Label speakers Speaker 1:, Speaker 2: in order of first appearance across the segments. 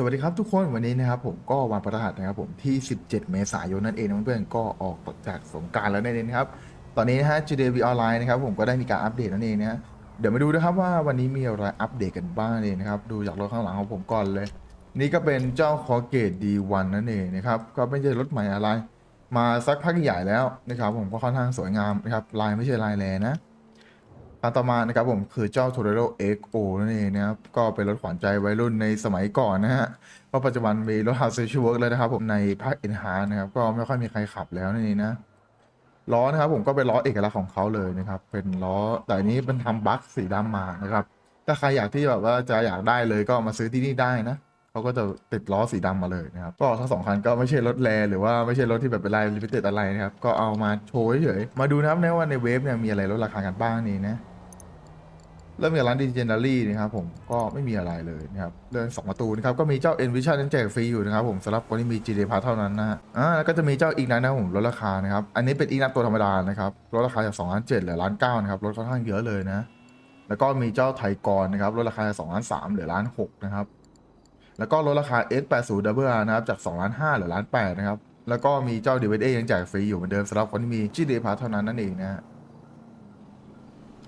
Speaker 1: สวัสดีครับทุกคนวันนี้นะครับผมก็วันประหัสนะครับผมที่ 17 เมษายนนั่นเองนะเพื่อนๆก็ออกจากสงการแล้วนั่นเองครับตอนนี้นะฮะ GDV ออนไลน์นะครับผมก็ได้มีการอัปเดตนั่นเองนะเดี๋ยวมาดูนะครับว่าวันนี้มีอะไรอัปเดตกันบ้างเลยนะครับดูจากรถข้างหลังของผมก่อนเลย นี่ก็เป็นเจ้าคอเกต D1 นั่นเองนะครับก็ไม่ใช่รถใหม่อะไร มาสักพักใหญ่แล้วนะครับผมก็ค่อนข้างสวยงามนะครับลายไม่ใช่ลายแลนะ อันต่อมานะครับผมคือเจ้า Tornado XO นั่นเองนะครับก็เป็นรถขวัญใจวัยรุ่นในสมัยก่อนนะฮะเพราะปัจจุบันมีรถ House s e a r Work แล้วนะครับผมในภาค e n h a n นะครับก็ไม่ค่อยมีใครขับแล้วนั่นเองนะล้อนะครับผมก็เป็นล้อเอกลักษณ์ของเขาเลยนะครับเป็นล้อแต่อันนี้เป็นทำบัคสีดำมานะครับถ้าใครอยากที่แบบว่าจะอยากได้เลยก็มาซื้อที่นี่ได้นะเขาก็จะติดล้อสีดำมาเลยนะครับก็ทั้งสองคันก็ไม่ใช่รถแรหรือว่าไม่ใช่รถที่แบบเป็นลายลิมิเต็ดอะไรนะครับก็เอามาโชว์เฉยมาดูนะครับนะว่าในเว็บเนี่ยมีอะไรลดราคากันบ้างนี่นะ เริ่มจากร้านดิจิทัลลี่นะครับผมก็ไม่มีอะไรเลยนะครับเรื่องสองประตูนะครับก็มีเจ้า Envision นั้นแจกฟรีอยู่นะครับผมสำหรับคนที่มี GD Pass เท่านั้นนะฮะอ่าแล้วก็จะมีเจ้าอีกนั้นนะผมลดราคานะครับอันนี้เป็นอีกนับตัวธรรมดานะครับลดราคาจาก2ล้าน7เหลือล้าน9นะครับลดค่อนข้างเยอะเลยนะ แล้วก็มีเจ้าไทยกรนะครับลดราคาจาก2ล้าน3เหลือล้าน6นะครับแล้วก็ลดราคา S80 Double R นะครับจาก2ล้าน5เหลือล้าน8นะครับแล้วก็มีเจ้า DVD ยังแจกฟรีอยู่เหมือนเดิมสำหรับคนที่มี GD Pass เท่านั้นนั่นเองนะฮะ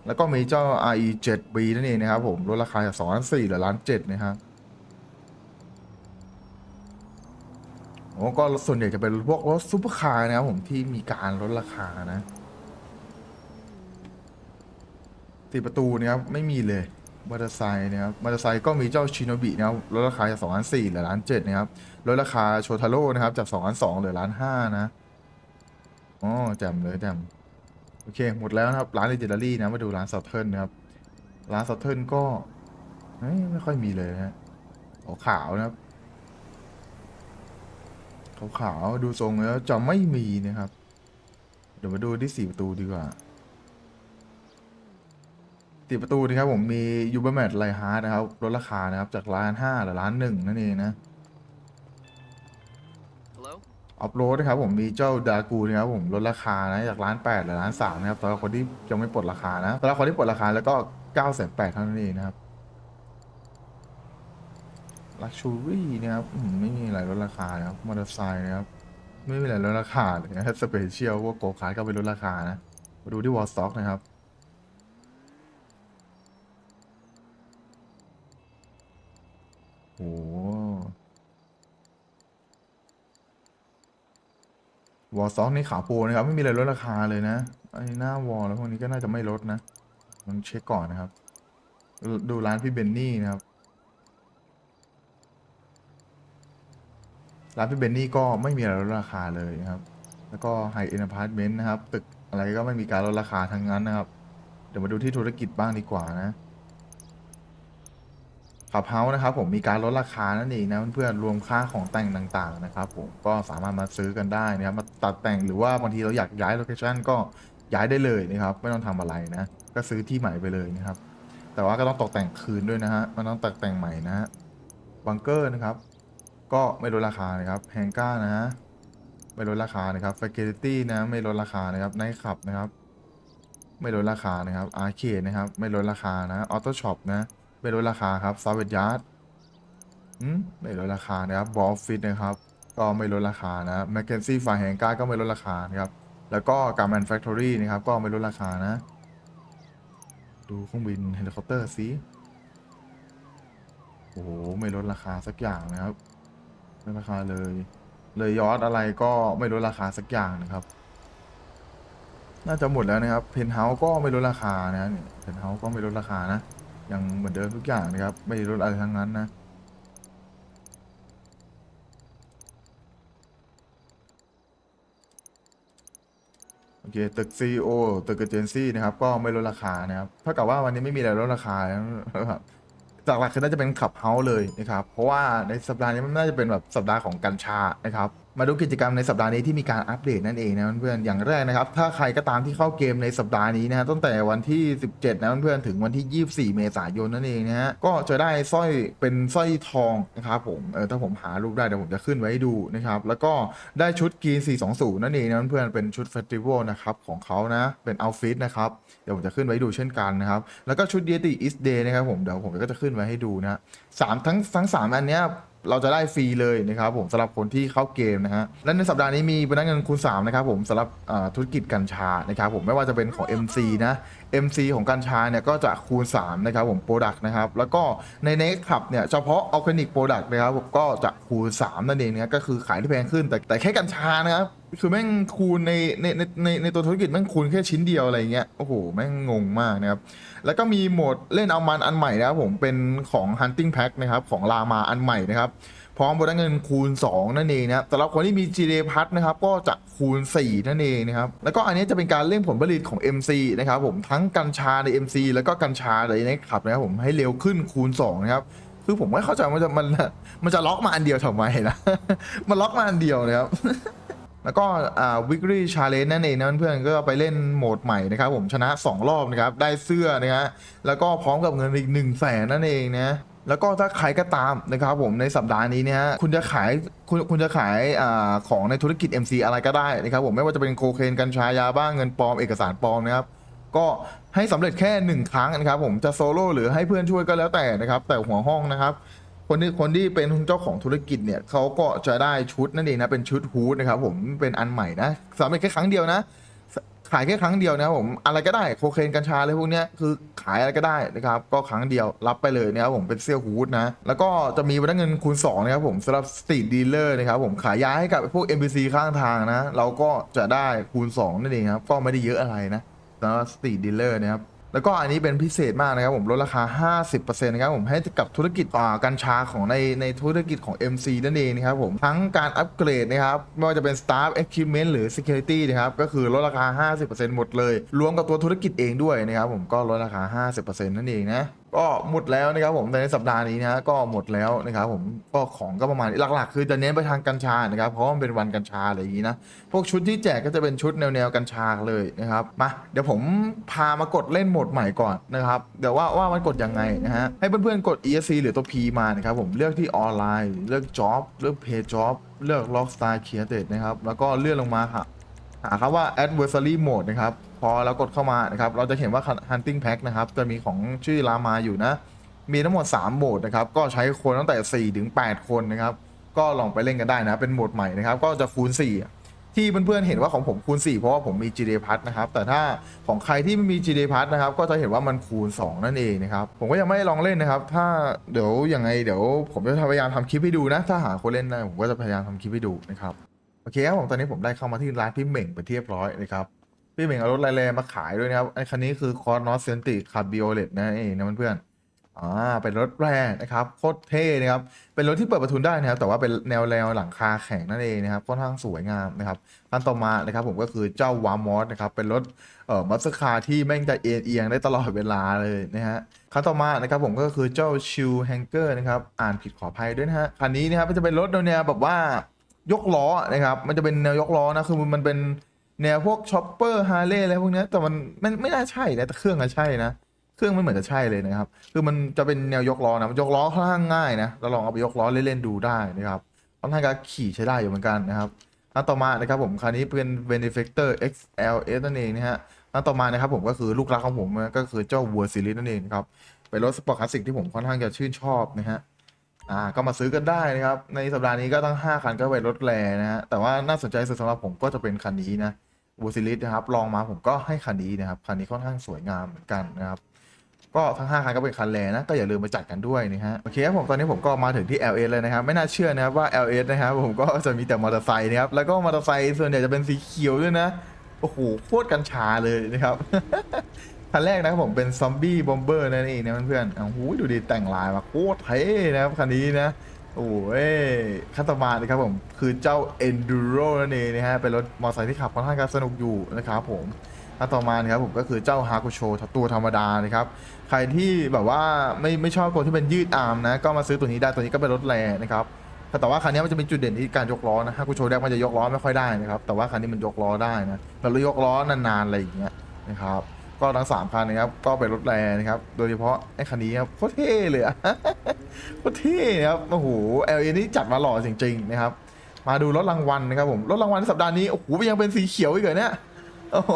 Speaker 1: แล้วก็มีเจ้า RE 7 B นั่นเองนะครับผมลดราคาจาก2ล้าน4เหลือล้าน7นะครับโอ้ก็ส่วนใหญ่จะเป็นพวกรถซุปเปอร์คาร์นะครับผมที่มีการลดราคานะสี่ประตูนะครับไม่มีเลยมอเตอร์ไซค์นะครับมอเตอร์ไซค์ก็มีเจ้าชิโนบินะครับลดราคาจาก2ล้าน4เหลือล้าน7นะครับลดราคาโชทาโร่นะครับจาก2ล้าน2เหลือล้าน5นะอ๋อแจ่มเลยแจ่ม อเค หมดแล้วนะครับ ร้านเลเจนดารี่นะ มาดูร้านซัตเทิลนะครับ ร้านซัตเทิลก็ไม่ค่อยมีเลยนะฮะขาวๆนะครับ ขาวๆดูทรงแล้วจะไม่มีนะครับ เดี๋ยวมาดูที่สี่ประตูดีกว่าสี่ประตูนะครับผมมียูเบอร์แมทไลฮาร์ดนะครับลดราคานะครับ จากร้านห้าหลือร้านหนึ่งนั่นเองนะ ออฟโรดนะครับผมมีเจ้าดากูนะครับผมลดราคานะจากร้านแปดเหลือร้านสามนะครับสำหรับคนที่ยังไม่ปลดราคานะสำหรับคนที่ปลดราคาแล้วก็เก้าแสนแปดเท่านั้นเองนะครับลักชูรี่นะครับไม่มีอะไรลดราคานะครับมอเตอร์ไซค์นะครับไม่มีอะไรลดราคาเลยนะสเปเชียลพวกโกคาร์ก็ไปลดราคานะมาดูที่วอลสต็อกนะครับโอ้ วอลซ็อกในขาโปนะครับ ไม่มีอะไรลดราคาเลยนะไอ้หน้าวอลแล้วพวกนี้ก็น่าจะไม่ลดนะลองเช็คก่อนนะครับดูดูร้านพี่เบนนี่นะครับร้านพี่เบนนี่ก็ไม่มีอะไรลดราคาเลยนะครับ แล้วก็ไฮเอ็นพาร์ตเมนต์นะครับ ตึกอะไรก็ไม่มีการลดราคาทั้งนั้นนะครับ เดี๋ยวมาดูที่ธุรกิจบ้างดีกว่านะ ขับเฮาส์นะครับผมมีการลดราคานั่นเองนะเพื่อนๆรวมค่าของแต่งต่างๆนะครับผมก็สามารถมาซื้อกันได้นะครับมาตัดแต่งหรือว่าบางทีเราอยากย้ายโลเคชันก็ย้ายได้เลยนะครับไม่ต้องทำอะไรนะก็ซื้อที่ใหม่ไปเลยนะครับ แต่ว่าก็ต้องตกแต่งคืนด้วยนะฮะมันต้องตกแต่งใหม่นะฮะบังเกอร์นะครับ ก็ไม่ลดราคานะครับแฮงก้านะฮะไม่ลดราคานะครับฟ a เกลิตี้นะ ไม่ลดราคานะครับไนท์ขับนะครับ ไม่ลดราคานะครับอาร์เคดนะครับ ไม่ลดราคานะออโต้ช็อปนะ ไม่ลดราคาครับซาวเวดยาร์ดอืมไม่ลดราคานะครับบอลฟิตนะครับ ก็ไม่ลดราคานะแมคเคนซี่ฟาแฮงก้าก็ไม่ลดราคานะครับ แล้วก็การแมนแฟคทอรี่นะครับ ก็ไม่ลดราคานะ ดูเครื่องบินเฮลิคอปเตอร์สิโอ้โหไม่ลดราคาสักอย่างนะครับไม่ลดราคาเลย เลยยอดอะไรก็ไม่ลดราคาสักอย่างนะครับ น่าจะหมดแล้วนะครับเพนเฮาส์ก็ไม่ลดราคานะเนี่ยเพนเฮาส์ก็ไม่ลดราคานะ ยังเหมือนเดิมทุกอย่างนะครับ ไม่ลดอะไรทั้งนั้นนะโอเคตึก CEO ตึกเอเจนซี่นะครับ ก็ไม่ลดราคานะครับเท่ากับว่าวันนี้ไม่มีอะไรลดราคาแล้วนะครับจากหลักคือน่าจะเป็นขับเฮาส์เลยนะครับ เพราะว่าในสัปดาห์นี้มันน่าจะเป็นแบบสัปดาห์ของกัญชานะครับมาดูกิจกรรมในสัปดาห์นี้ที่มีการอัปเดตนั่นเองนะเพื่อนๆอย่างแรกนะครับ ถ้าใครก็ตามที่เข้าเกมในสัปดาห์นี้นะตั้งแต่วันที่ 17 นะเพื่อนๆถึงวันที่ 24 เมษายนนั่นเองนะฮะก็จะได้สร้อยเป็นสร้อยทองนะครับผมเออถ้าผมหารูปได้เดี๋ยวผมจะขึ้นไว้ให้ดูนะครับแล้วก็ได้ชุดกีน420 นั่นเองนะเพื่อนๆเป็นชุดเฟสติวัลนะครับของเขานะเป็นเอาฟิตนะครับเดี๋ยวผมจะขึ้นไว้ให้ดูเช่นกันนะครับแล้วก็ชุดเดียติอิสเดย์นะครับผมเดี๋ยวผมก็จะขึ้นไว้ให้ดูนะสามทั้งทั้งสามอันเนี้ย เราจะได้ฟรีเลยนะครับผมสำหรับคนที่เข้าเกมนะฮะและในสัปดาห์นี้มีโบนัสเงินคูณ3นะครับผมสำหรับอ่าธุรกิจกัญชานะครับผมไม่ว่าจะเป็นของ MC นะ MC ของกัญชาเนี่ยก็จะคูณ3นะครับผมโปรดักต์นะครับแล้วก็ในเน็กขับเนี่ยเฉพาะออร์แกนิกโปรดักต์นะครับผมก็จะคูณ3นั่นเองนะก็คือขายที่แพงขึ้นแต่แต่แค่กัญชานะครับ คือแม่งคูณในในในในในตัวธุรกิจแม่งคูณแค่ชิ้นเดียวอะไรเงี้ยโอ้โหแม่งงงมากนะครับ แล้วก็มีโหมดเล่นเอามันอันใหม่นะครับผมเป็นของ Hunting Pack นะครับของลามาอันใหม่นะครับพร้อมโบนัสเงินคูณ 2 นั่นเองนะครับสำหรับคนที่มี GD พัทนะครับก็จะคูณ 4 นั่นเองนะครับแล้วก็อันนี้จะเป็นการเร่งผลผลิตของ MC นะครับผมทั้งกัญชาใน MC แล้วก็กัญชาในในขับนะครับผมให้เร็วขึ้นคูณ 2 นะครับคือผมไม่เข้าใจว่าจะมันมันจะล็อกมาอันเดียวทำไมนะมันล็อกมาอันเดียวนะครับ แล้วก็อ่า weekly challenge นั่นเองนะเพื่อนก็ไปเล่นโหมดใหม่นะครับผมชนะ 2 รอบนะครับได้เสื้อนะฮะแล้วก็พร้อมกับเงินอีก1นึ่งแสนนั่นเองนะแล้วก็ถ้าใครก็ตามนะครับผมในสัปดาห์นี้เนี่ยคุณจะขายคุณคุณจะขายอาของในธุรกิจ MC อะไรก็ได้นะครับผมไม่ว่าจะเป็นโคเคนกัญชายาบ้างเงินปลอมเอกสารปลอมนะครับก็ให้สำเร็จแค่หนึ่งครั้งนะครับผมจะโซโล่หรือให้เพื่อนช่วยก็แล้วแต่นะครับแต่หัวห้องนะครับ คนที่คนที่เป็นเจ้าของธุรกิจเนี่ยเขาก็จะได้ชุดนั่นเองนะเป็นชุดฮูดนะครับผมเป็นอันใหม่นะสำเร็จแค่ครั้งเดียวนะ ขายแค่ครั้งเดียวนะครับผมอะไรก็ได้โคเคนกัญชาอะไรพวกเนี้ยคือขายอะไรก็ได้นะครับก็ครั้งเดียวรับไปเลยนะครับผมเป็นเสื้อฮูดนะแล้วก็จะมีวันเงินคูณ2นะครับผมสำหรับสตรีทดีลเลอร์นะครับผมขายยาให้กับพวก NPC ข้างทางนะ เราก็จะได้คูณ2นั่นเองครับก็ไม่ได้เยอะอะไรนะสำหรับสตรีทดีลเลอร์นะครับ แล้วก็อันนี้เป็นพิเศษมากนะครับผมลดราคา 50%นะครับผมให้กับธุรกิจอ่ากัญชาของในในธุรกิจของ MC นั่นเองนะครับผมทั้งการอัปเกรดนะครับไม่ว่าจะเป็น Staff Equipment หรือ Security นะครับก็คือลดราคา 50%หมดเลย รวมกับตัวธุรกิจเองด้วยนะครับผมก็ลดราคา 50%นั่นเองนะ ก็หมดแล้วนะครับผมในสัปดาห์นี้นะก็หมดแล้วนะครับผมก็ของก็ประมาณหลักๆ คือจะเน้นไปทางกัญชานะครับเพราะมันเป็นวันกัญชาอะไรอย่างนี้นะพวกชุดที่แจกก็จะเป็นชุดแนวๆกัญชาเลยนะครับมาเดี๋ยวผมพามากดเล่นโหมดใหม่ก่อนนะครับเดี๋ยวว่าว่ามันกดยังไงนะฮะให้เพื่อนๆกด ESC หรือตัว P มานะครับผมเลือกที่ออนไลน์ เลือก Job เลือก Pay Job เลือก Rockstar Created นะครับแล้วก็เลื่อนลงมาค่ะ หาคำว่า adversary mode นะครับ พอเรากดเข้ามานะครับ เราจะเห็นว่า hunting pack นะครับ จะมีของชื่อรามาอยู่นะ มีทั้งหมด 3 โหมดนะครับ ก็ใช้คนตั้งแต่ 4 ถึง 8 คนนะครับ ก็ลองไปเล่นกันได้นะ เป็นโหมดใหม่นะครับ ก็จะคูณ 4 ที่เพื่อนๆเห็นว่าของผมคูณ 4 เพราะว่าผมมี GD p a s นะครับ แต่ถ้าของใครที่ไม่มี GD p a s นะครับ ก็จะเห็นว่ามันคูณ 2 นั่นเองนะครับ ผมก็ยังไม่ลองเล่นนะครับ ถ้าเดี๋ยวยังไงเดี๋ยวผมจะพยายามทำคลิปให้ดูนะ ถ้าหาคนเล่นได้ผมก็จะพยายามทำคลิปให้ดูนะครับ โอเคครับผมตอนนี้ผมได้เข้ามาที่ร้านพี่เหม่งไปนที่เรียบร้อยนะครับ พี่เหม่งเอารถแรงๆมาขายด้วยนะครับไอ้คันนี้คือคอร์นอสเซนติคาบิโอเลตนะเองนะเพื่อนๆอ่าเป็นรถแรงนะครับโคตรเท่นะครับเป็นรถที่เปิดประทุนได้นะครับ แต่ว่าเป็นแนวแนวหลังคาแข็งนั่นเองนะครับค่อนข้างสวยงามนะครับคันต่อมานะครับผมก็คือเจ้าวามอสนะครับเป็นรถเอ่อมัสคาที่แม่งจะเอียงเอียงได้ตลอดเวลาเลยนะฮะคันต่อมานะครับผมก็คือเจ้าชิลแฮงเกอร์นะครับอ่านผิดขออภัยด้วยนะฮะคันนี้นะครับมันจะเป็นรถแนวแบบว่า ยกล้อนะครับ มันจะเป็นแนวยกล้อนะ คือมันเป็นแนวพวกช็อปเปอร์ฮาร์เลย์อะไรพวกนี้แต่มันไม่ไม่น่าใช่นะแต่เครื่องอะใช่นะ เครื่องไมันเหมือนจะใช่เลยนะครับ คือมันจะเป็นแนวยกล้อนะมันยกล้อค่อนข้างง่ายนะเราลองเอาไปยกล้อเล่นๆดูได้นะครับค่อนข้างจะขี่ใช้ได้อยู่เหมือนกันนะครับอันต่อมานะครับผมคันนี้เป็น Benefactor XLS นั่นเองนะฮะอันต่อมานะครับผมก็คือลูกรักของผมก็คือเจ้า World Series นั่นเองครับเป็นรถสปอร์ตคลาสสิกที่ผมค่อนข้างจะชื่นชอบนะฮะ อ่าก็มาซื้อกันได้นะครับ ในสัปดาห์นี้ก็ตั้ง 5 คันก็เป็นรถแรนะฮะแต่ว่าน่าสนใจสุดสำหรับผมก็จะเป็นคันนี้นะบูซิลิสนะครับลองมาผมก็ให้คันนี้นะครับคันนี้ค่อนข้างสวยงามเหมือนกันนะครับก็ทั้ง5คันก็เป็นคันแรนะก็อย่าลืมไปจัดกันด้วยนะฮะโอเคครับผมตอนนี้ผมก็มาถึงที่ LS เลยนะครับไม่น่าเชื่อนะครับว่า LS นะครับผมก็จะมีแต่มอเตอร์ไซค์นะครับแล้วก็มอเตอร์ไซค์ส่วนใหญ่จะเป็นสีเขียวด้วยนะโอ้โหโคตรกัญชาเลยนะครับ คันแรกนะครับผมเป็นซอมบี้บอมเบอร์นั่นเองนะเพื่อนๆโอ้โหดูดิแต่งลายมาโคตรเท่นะครับคันนี้นะ โอ้ยขั้นตมานะครับผมคือเจ้า Enduro นั่นเองนะฮะเป็นรถมอเตอร์ไซค์ที่ขับค่อนข้างสนุกอยู่นะครับผมขั้นต่อมานะครับผมก็คือเจ้าฮากุโชตัวธรรมดานะครับ ใครที่แบบว่าไม่ไม่ชอบตัวที่เป็นยืดอาร์มนะ ก็มาซื้อตัวนี้ได้ตัวนี้ก็เป็นรถแรงนะครับแต่ว่าคันนี้มันจะมีจุดเด่นที่การยกล้อนะฮากุโชแรกมันจะยกล้อไม่ค่อยได้นะครับแต่ว่าคันนี้มันยกล้อได้นะแล้วยกล้อนานๆอะไรอย่างเงี้ยนะครับ ก็ทั้งสามคันนะครับก็เป็นรถแรงนะครับ โดยเฉพาะไอ้คันนี้ครับโคตรเท่เลยอะโคตรเท่นะครับโอ้โหเอลเอนี่จัดมาหล่อจริงๆนะครับ มาดูรถรางวัลนะครับผมรถรางวัลสัปดาห์นี้โอ้โหยังเป็นสีเขียวอีกเหรอเนี่ย โอ้โห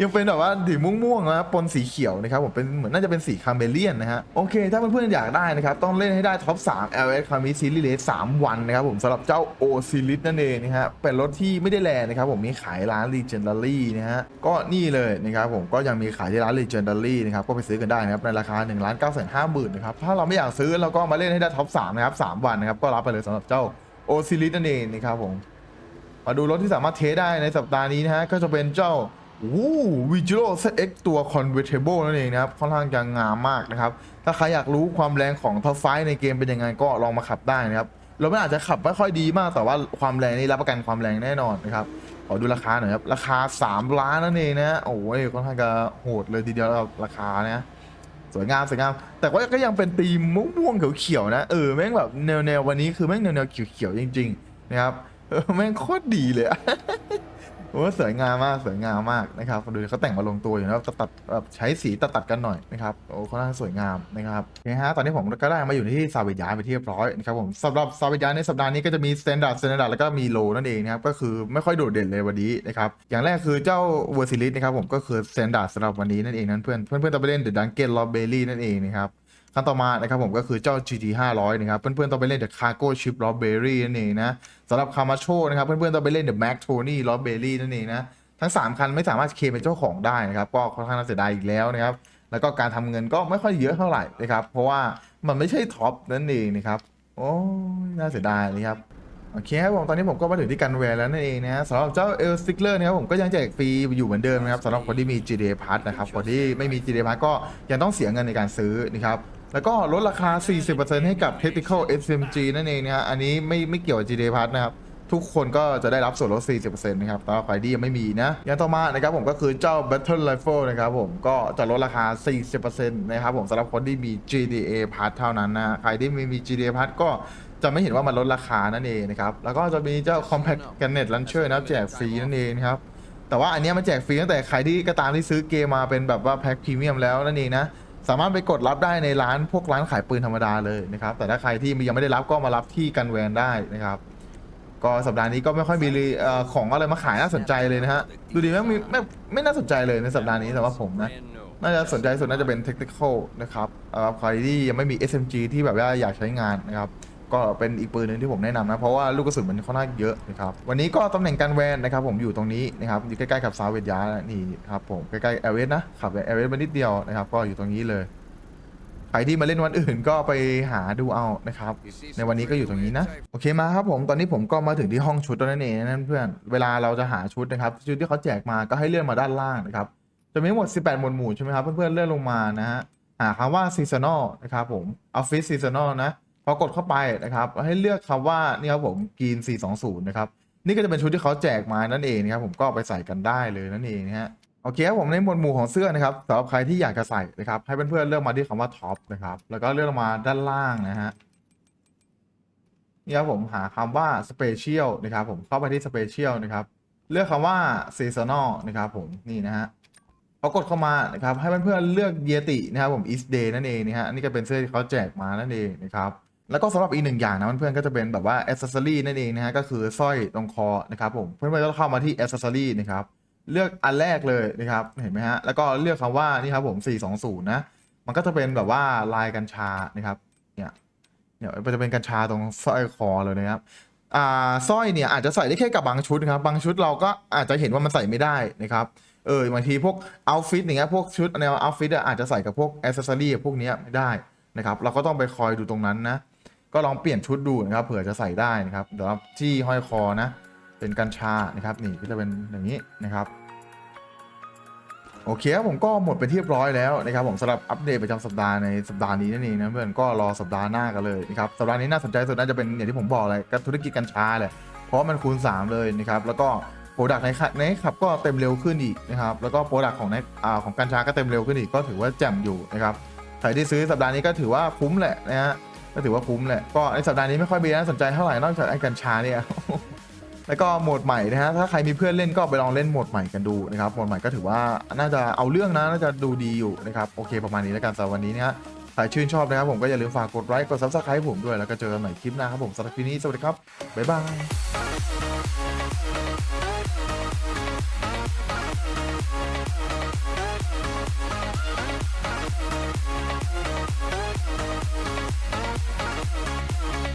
Speaker 1: ยังเป็นแบบว่าสีม่วงๆนะปนสีเขียวนะครับผมเป็นเหมือนน่าจะเป็นสีคาเมเลียนนะฮะโอเค ถ้าเพื่อนๆอยากได้นะครับ ต้องเล่นให้ได้ท็อป 3 LS คามิซีรีส์เลส3วันนะครับผมสำหรับเจ้าโอซิลิสนั่นเองนะฮะเป็นรถที่ไม่ได้แรงนะครับผมมีขายร้าน Legendary นะฮะก็นี่เลยนะครับผมก็ยังมีขายที่ร้าน Legendary นะครับก็ไปซื้อกันได้นะครับในราคา1 9 5 0 0 0 0นะครับถ้าเราไม่อยากซื้อเราก็มาเล่นให้ได้ท็อป3นะครับ3วันนะครับก็รับไปเลยสำหรับเจ้าโอซิลิสนั่นเองนะครับผม มาดูรถที่สามารถเทสได้ในสัปดาห์นี้นะฮะ ก็จะเป็นเจ้าวู้วิจิโร่ ZX ตัว Convertible นั่นเองนะครับ ค่อนข้างจะงามมากนะครับ ถ้าใครอยากรู้ความแรงของท็อปไฟในเกมเป็นยังไงก็ลองมาขับได้นะครับรถมันอาจจะขับไม่ค่อยดีมากแต่ว่าความแรงนี่รับประกันความแรงแน่นอนนะครับขอดูราคาหน่อยครับ ราคา 3 ล้านนั่นเองนะโอ้ยค่อนข้างจะโหดเลยทีเดียวราคานะสวยงามสวยงาม แต่ว่าก็ยังเป็นธีมม่วงๆเขียวๆนะเออแม่งแบบแนวแนวๆวันนี้คือแม่งแนวแนวๆเขียวๆจริง ๆ นะครับ เออแม่งโคตรดีเลยอะโอ้สวยงามมากสวยงามมากนะครับดูเขาแต่งมาลงตัวอยู่นะตัดตัดแบบใช้สีตัดตัดกันหน่อยนะครับโอ้ค่อนข้างสวยงามนะครับโอเคฮะตอนนี้ผมก็ได้มาอยู่ที่ซาเวียไปที่เรียบร้อยนะครับผมสำหรับซาเวียในสัปดาห์นี้ก็จะมีสแตนดาร์ดสแตนดาร์ดแล้วก็มีโลนั่นเองนะครับก็คือไม่ค่อยโดดเด่นเลยวันนี้นะครับอย่างแรกคือเจ้าเวอร์ซิลิสนะครับผมก็คือสแตนดาร์ดสำหรับวันนี้นั่นเองนั้นเพื่อนเพื่อนเพื่อนต้องไปเล่นเดอะดังเกนลอเบลลี่นั่นเองนะครับ ขั้นต่อมานะครับผมก็คือเจ้า GT 500 นะครับ เพื่อนๆต้องไปเล่น The Cargo Ship l o b e r r y นั่นเองนะสำหรับ Camacho นะครับ เพื่อนๆต้องไปเล่น The Mac Tony l o b e r r y นั่นเองนะทั้ง 3 คันไม่สามารถเคลมเป็นเจ้าของได้นะครับ ก็ค่อนข้างน่าเสียดายอีกแล้วนะครับ แล้วก็การทำเงินก็ไม่ค่อยเยอะเท่าไหร่นะครับ เพราะว่ามันไม่ใช่ท็อปนั่นเองนะครับ โอ้น่าเสียดายนะครับโอเคครับผมตอนนี้ผมก็มาถึงที่กันแวร์แล้วนั่นเองนะสำหรับเจ้าเอลสติกเลอร์นะครับผมก็ยังแจกฟรีอยู่เหมือนเดิมนะครับสำหรับคนที่มี GTA Pass นะครับคนที่ไม่มี GTA Pass ก็ยังต้องเสียเงินในการซื้อนะครับ แล้วก็ลดราคา 40%ให้กับ Technical SMG นั่นเองนะฮะ อันนี้ไม่ไม่เกี่ยวกับ GTA Pass นะครับ ทุกคนก็จะได้รับส่วนลด 40%นะครับแต่ว่าใครที่ยังไม่มีนะ อย่างต่อมานะครับผมก็คือเจ้า Battle Rifle นะครับผม ก็จะลดราคา 40%นะครับผมสำหรับคนที่มี GTA Pass เท่านั้นนะ ใครที่ไม่มี GTA Pass ก็จะไม่เห็นว่ามันลดราคานั่นเองนะครับ แล้วก็จะมีเจ้า Compact Granite Launcher นะครับแจกฟรีนั่นเองนะครับ แต่ว่าอันนี้มันแจกฟรีตั้งแต่ใครที่ก็ตามที่ซื้อเกมมาเป็นแบบว่าแพ็คพรีเมียมแล้วนั่นเองนะ สามารถไปกดรับได้ในร้านพวกร้านขายปืนธรรมดาเลยนะครับ แต่ถ้าใครที่ยังไม่ได้รับก็มารับที่กันแวนได้นะครับ ก็สัปดาห์นี้ก็ไม่ค่อยมีรีเอ่อของอะไรมาขายน่าสนใจเลยนะฮะดูดีไม่งมีไม่ไม่น่าสนใจเลยในสัปดาห์นี้สำหรับผมนะน่าจะสนใจสุดน่าจะเป็นเทคนิคนะครับใครที่ยังไม่มี SMG ที่แบบว่าอยากใช้งานนะครับ ก็เป็นอีกปืนหนึ่งที่ผมแนะนำนะ เพราะว่าลูกกระสุนมันค่อนข้างเยอะนะครับวันนี้ก็ตำแหน่งการแวนนะครับผมอยู่ตรงนี้นะครับอยู่ใกล้ๆกับซาเวดยานี่ครับผมใกล้ๆเอเวสนะขับเอเวสมานิดเดียวนะครับก็อยู่ตรงนี้เลยใครที่มาเล่นวันอื่นก็ไปหาดูเอานะครับ ในวันนี้ก็อยู่ตรงนี้นะ โอเคมาครับผมตอนนี้ผมก็มาถึงที่ห้องชุดแล้วนั่นเองนั่นเพื่อนเวลาเราจะหาชุดนะครับ ชุดที่เขาแจกมาก็ให้เลื่อนมาด้านล่างนะครับจะมีหมด 18 หมวดหมู่ใช่ไหมครับเพื่อนๆเลื่อนลงมานะฮะหาคำว่า seasonal นะครับผม office seasonal นะ พอกดเข้าไปนะครับ ให้เลือกคำว่านี่ครับผม green 420 นะครับ นี่ก็จะเป็นชุดที่เขาแจกมานั่นเองนะครับผมก็ไปใส่กันได้เลยนั่นเองนะฮะโอเคครับผมในหมวดหมู่ของเสื้อนะครับสำหรับใครที่อยากจะใส่นะครับให้เพื่อนๆเลือกมาที่คำว่าท็อปนะครับแล้วก็เลือกลงมาด้านล่างนะฮะนี่ครับผมหาคำว่าสเปเชียลนะครับผมเข้าไปที่สเปเชียลนะครับเลือกคำว่าซีซันอลนะครับผมนี่นะฮะพอกดเข้ามานะครับให้เพื่อนๆเลือกเยตินะครับผม is day นั่นเองนะฮะนนี่ก็เป็นเสื้อที่เขาแจกมานั่นเองนะครับ แล้วก็สำหรับอีกหนึ่งอย่างนะเพื่อนๆก็จะเป็นแบบว่า accessory นั่นเองนะฮะก็คือสร้อยตรงคอนะครับผมเพื่อนๆก็เข้ามาที่ accessory นะครับเลือกอันแรกเลยนะครับเห็นไหมฮะแล้วก็เลือกคำว่านี่ครับผม 420 นะ มันก็จะเป็นแบบว่าลายกัญชานะครับเนี่ยเนี่ยมันจะเป็นกัญชาตรงสร้อยคอเลยนะครับอ่าสร้อยเนี่ยอาจจะใส่ได้แค่กับบางชุดนะครับบางชุดเราก็อาจจะเห็นว่ามันใส่ไม่ได้นะครับเออบางทีพวกเอาฟิตอย่างเงี้ยพวกชุดแนวเอาฟิตอาจจะใส่กับพวกอ c เซสซอรี่พวกเนี้ยไม่ได้นะครับเราก็ต้องไปคอยดูตรงนั้นนะ ก็ลองเปลี่ยนชุดดูนะครับเผื่อจะใส่ได้นะครับเดี๋ยวเราจี้ห้อยคอนะ เป็นกัญชานะครับนี่ก็จะเป็นอย่างนี้นะครับโอเคครับผมก็หมดไปที่เรียบร้อยแล้วนะครับผมสำหรับอัปเดตประจำสัปดาห์ในสัปดาห์นี้นั่นเองนะเพื่อนก็รอสัปดาห์หน้ากันเลยนะครับสัปดาห์นี้น่าสนใจสุดน่าจะเป็นอย่างที่ผมบอกเลยกับธุรกิจกัญชาแหละเพราะมันคูณ 3 เลยนะครับแล้วก็โปรดักต์ในในขับก็เต็มเร็วขึ้นอีกนะครับแล้วก็โปรดักต์ของในอ่าของกัญชาก็เต็มเร็วขึ้นอีกก็ถือว่าแจ่มอยู่นะครับใครที่ซื้อสัปดาห์นี้ก็ถือว่าคุ้มแหละนะฮะ ก็ถือว่าคุ้มแหละ ก็ในสัปดาห์นี้ไม่ค่อยมีน่าสนใจเท่าไหร่นอกจากไอ้กัญชาเนี่ย แล้วก็โหมดใหม่นะฮะ ถ้าใครมีเพื่อนเล่นก็ไปลองเล่นโหมดใหม่กันดูนะครับ โหมดใหม่ก็ถือว่าน่าจะเอาเรื่องนะ น่าจะดูดีอยู่นะครับ โอเคประมาณนี้แล้วกันสำหรับวันนี้นะฮะใครชื่นชอบนะครับผมก็อย่าลืมฝากกดไลค์ กดซับสไครต์ผมด้วย แล้วก็เจอกันใหม่คลิปหน้าครับผมสำหรับคลิปนี้ สวัสดีครับ บ๊ายบาย